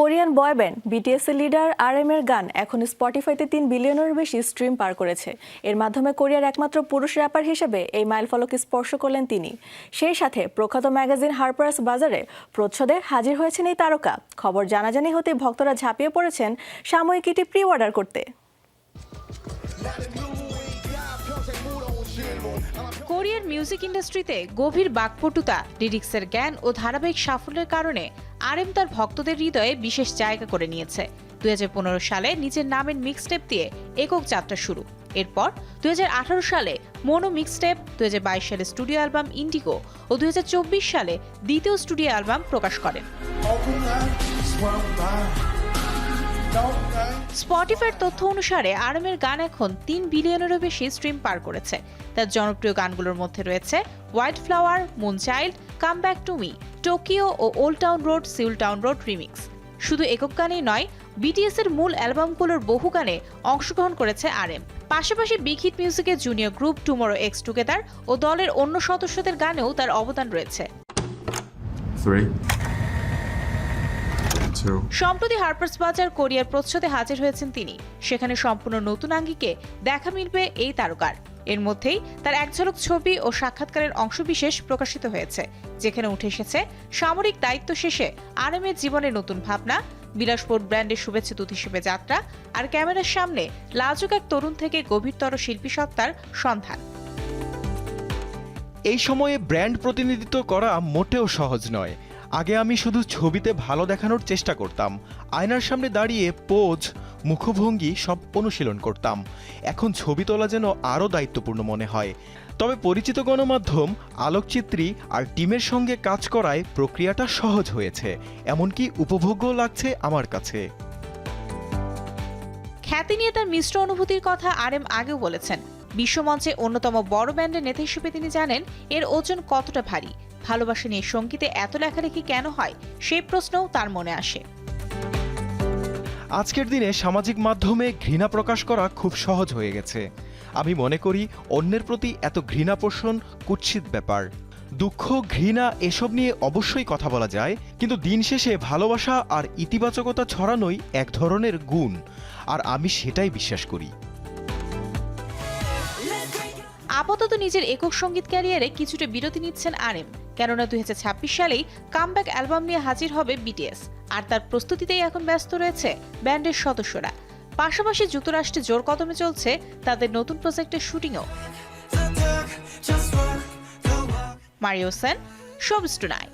Korean boy band BTS এর leader R M এর গান এখন স্পটিফাইতে তিন বিলিয়নের বেশি স্ট্রিম পার করেছে। এর মাধ্যমে কোরিয়ার একমাত্র পুরুষ র্যাপার হিসেবে এই মাইলফলক স্পর্শ করলেন তিনি। সেই সাথে প্রখ্যাত ম্যাগাজিন হারপার্স বাজারে প্রচ্ছদে হাজির হয়েছেন এই তারকা। খবর জানাজানি হতে ভক্তরা ঝাঁপিয়ে পড়েছেন সাময়িকীটি প্রি অর্ডার করতে। কোরিয়ার মিউজিক ইন্ডাস্ট্রিতে গভীর বাকপটুতা লিরিক্সের জ্ঞান ও ধারাবাহিক সাফল্যের কারণে আরএম তার ভক্তদের হৃদয়ে বিশেষ জায়গা করে নিয়েছে। দুই হাজার পনেরো সালে নিজের নামের মিক্সটেপ দিয়ে একক যাত্রা শুরু। এরপর দু হাজার আঠারো সালে মোনো মিক্সটেপ দু হাজার বাইশ সালে স্টুডিও অ্যালবাম ইন্ডিগো ও দুই হাজার চব্বিশ সালে দ্বিতীয় স্টুডিও অ্যালবাম প্রকাশ করেন। স্পটিফাইয়ের তথ্য অনুসারে আরএমের গান এখন তিন বিলিয়নেরও বেশি স্ট্রিম পার করেছে। তার জনপ্রিয় গানগুলোর মধ্যে রয়েছে white flower moon child come back to me, Tokyo O old town road, Seoul town road remix. শুধু একক গানেই নয় বিটিএস এর মূল অ্যালবামগুলোর বহু গানে অংশগ্রহণ করেছে আরএম পাশাপাশি বিগ হিট মিউজিকের junior group Tomorrow X Together ও দলের অন্য সদস্যদের গানেও তার অবদান রয়েছে. সম্প্রতি হার্পার্স বাজার কোরিয়ার প্রচ্ছদে হাজির হয়েছেন তিনি। সেখানে সম্পূর্ণ নতুন আঙ্গিকে দেখা মিলবে এই তারকার। এর মধ্যেই তার এক ঝলক ছবি ও সাক্ষাৎকারের অংশবিশেষ প্রকাশিত হয়েছে যেখানে উঠে এসেছে সামরিক দায়িত্ব শেষে আরএমের জীবনের নতুন ভাবনা বিলাসপুর ব্র্যান্ডের শুভেচ্ছা দূত হিসেবে যাত্রা আর ক্যামেরার সামনে লাজুক এক তরুণ থেকে গভীরতর শিল্পী সত্তার সন্ধান। এই সময়ে ব্র্যান্ড প্রতিনিধিত্ব করা মোটেও সহজ নয়। আগে আমি শুধু ছবিতে ভালো দেখানোর চেষ্টা করতাম। আয়নার সামনে দাঁড়িয়ে পোজ, মুখভঙ্গি সব অনুশীলন করতাম। এখন ছবি তোলা যেন আরও দায়িত্বপূর্ণ মনে হয়। তবে পরিচিত গণমাধ্যম, আলোকচিত্রী আর টিমের সঙ্গে কাজ করায় প্রক্রিয়াটা সহজ হয়েছে। এমনকি উপভোগ্য লাগছে আমার কাছে। খ্যাতি নিয়ে তার মিশ্র অনুভূতির কথা আরএম আগেও বলেছেন। বিশ্বমঞ্চে অন্যতম বড় ব্যান্ডের নেতা হিসেবে তিনি জানেন, এর ওজন কতটা ভারী? ভালোবাসা নিয়ে সঙ্গীতে এত লেখালেখি কেন হয়? সেই প্রশ্নও তার মনে আসে। আজকের দিনে সামাজিক মাধ্যমে ঘৃণা প্রকাশ করা খুব সহজ হয়ে গেছে। আমি মনে করি, অন্যের প্রতি এত ঘৃণা পোষণ কুৎসিত ব্যাপার। দুঃখ, ঘৃণা এসব নিয়ে অবশ্যই কথা বলা যায়, কিন্তু দিন শেষে ভালোবাসা আর ইতিবাচকতা ছড়ানোই এক ধরনের গুণ, আর আমি সেটাই বিশ্বাস করি। আপাতত নিজের একক সংগীত ক্যারিয়ারে কিছুটা বিরতি নিচ্ছেন আরএম কেননা দু হাজার ছাব্বিশ সালেই কামব্যাক অ্যালবাম নিয়ে হাজির হবে বিটিএস। আর তার প্রস্তুতিতেই এখন ব্যস্ত রয়েছে ব্যান্ডের সদস্যরা। পাশাপাশি যুক্তরাষ্ট্রে জোর কদমে চলছে তাদের নতুন প্রজেক্টের শুটিংও। Mario Sen showbiz tonight